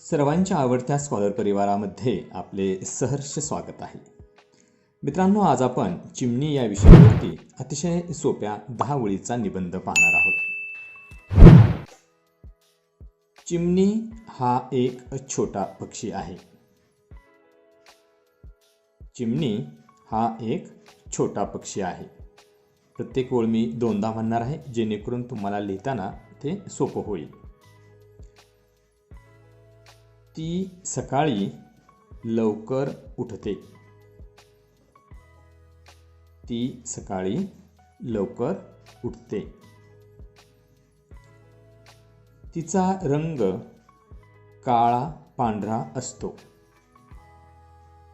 सर्वांच्या आवडत्या स्कॉलर परिवारामध्ये आपले सहर्ष स्वागत आहे. मित्रांनो आज आपण चिमणी या विषयावरती अतिशय सोप्या दहा ओळीचा निबंध पाहणार आहोत. चिमणी हा एक छोटा पक्षी आहे. चिमणी हा एक छोटा पक्षी आहे. प्रत्येक ओळ मी दोनदा म्हणणार आहे जेणेकरून तुम्हाला लिहिताना ते सोपं होईल. ती सकाळी लवकर उठते. ती सकाळी लवकर उठते. तिचा रंग काळा पांढरा असतो.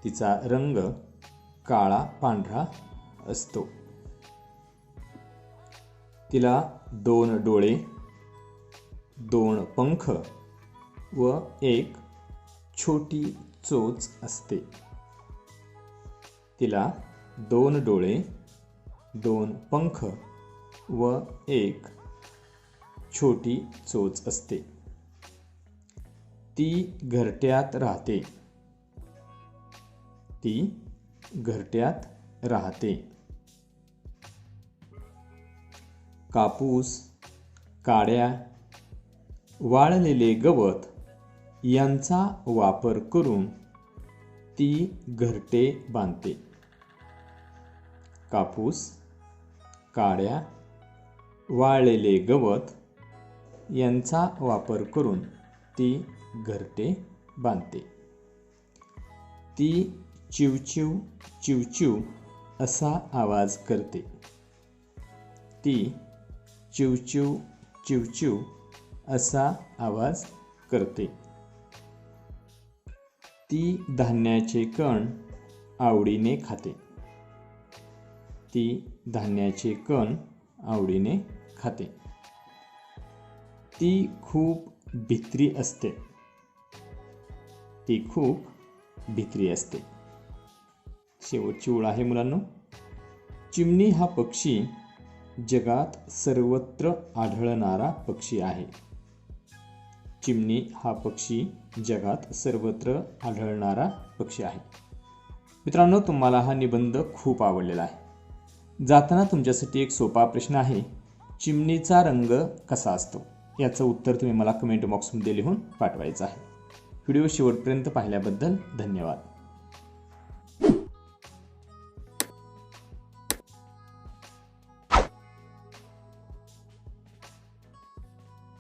तिचा रंग काळा पांढरा असतो. तिला दोन डोळे दोन पंख व एक छोटी चोच असते. तिला दोन डोळे दोन पंख व एक छोटी चोच असते. ती घरट्यात राहते. ती घरट्यात राहते. कापूस काड्या वाळलेले गवत यांचा वापर करून ती घरटे बांधते. कापूस काड्या वाळलेले गवत यांचा वापर करून ती घरटे बांधते. ती चिवचिव चिवचिव असा आवाज करते. ती चिवचिव चिवचिव असा आवाज करते. ती धान्याचे कण आवडीने खाते. ती धान्याचे कण आवडीने खाते. ती खूप भित्री असते. ती खूप भित्री असते. शेवटची ओळ आहे मुलांनो. चिमणी हा पक्षी जगात सर्वत्र आढळणारा पक्षी आहे. चिमणी हा पक्षी जगात सर्वत्र आढळणारा पक्षी आहे. मित्रांनो तुम्हाला हा निबंध खूप आवडलेला आहे. जाताना तुमच्यासाठी एक सोपा प्रश्न आहे चिमणीचा रंग कसा असतो? याचं उत्तर तुम्ही मला कमेंट बॉक्समध्ये लिहून पाठवायचं आहे. व्हिडिओ शेवटपर्यंत पाहिल्याबद्दल धन्यवाद.